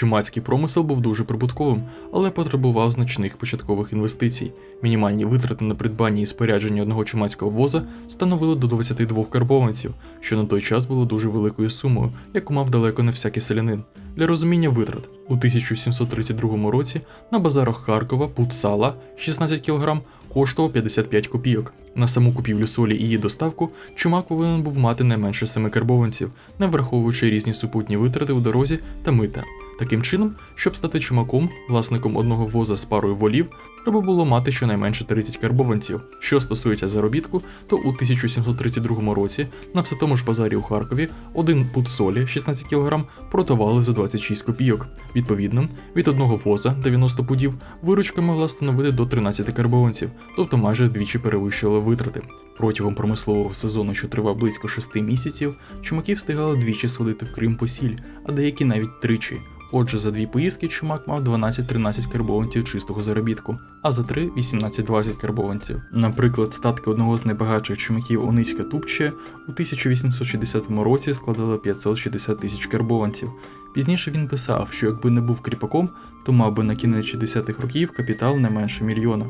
Чумацький промисел був дуже прибутковим, але потребував значних початкових інвестицій. Мінімальні витрати на придбання і спорядження одного чумацького воза становили до 22 карбованців, що на той час було дуже великою сумою, яку мав далеко не всякий селянин. Для розуміння витрат у 1732 році на базарах Харкова пуд сала 16 кг коштував 55 копійок. На саму купівлю солі і її доставку чумак повинен був мати не менше 7 карбованців, не враховуючи різні супутні витрати у дорозі та мита. Таким чином, щоб стати чумаком, власником одного воза з парою волів, треба було мати щонайменше 30 карбованців. Що стосується заробітку, то у 1732 році на все тому ж базарі у Харкові один пуд солі 16 кг продавали за 26 копійок. Відповідно, від одного воза 90 пудів виручка могла становити до 13 карбованців, тобто майже вдвічі перевищували витрати. Протягом промислового сезону, що тривав близько 6 місяців, чумаки встигали двічі сходити в Крим по сіль, а деякі навіть тричі. Отже, за дві поїздки чумак мав 12-13 карбованців чистого заробітку, а за три 18-20 карбованців. Наприклад, статки одного з найбагатших чумаків Ониська Тупче у 1860 році складали 560 тисяч карбованців. Пізніше він писав, що якби не був кріпаком, то мав би на кінець 60-х років капітал не менше мільйона.